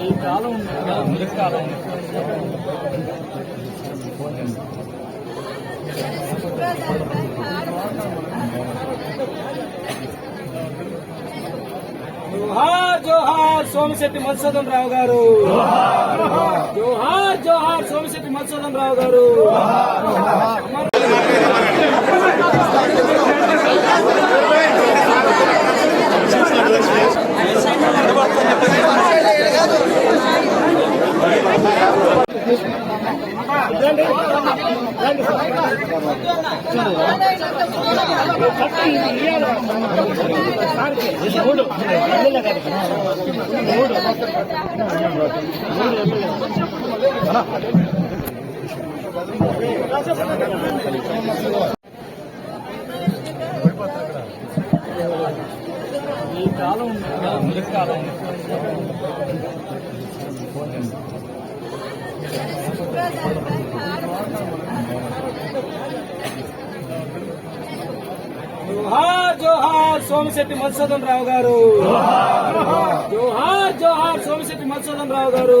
ఈ కాలం ఉంది. కాలం జోహార్ జోహార్ సోమశెట్టి మధుసూదన్ రావు గారు. జోహార్ జోహార్ సోమశెట్టి మధుసూదన్ రావు గారు. ఈ కాలం ఉంది కదా, మురికి కాలం జోహార్ జోహార్ సోమశెట్టి మధుసూదన్ రావు గారు. జోహార్ జోహార్ సోమశెట్టి మధుసూదన్ రావు గారు.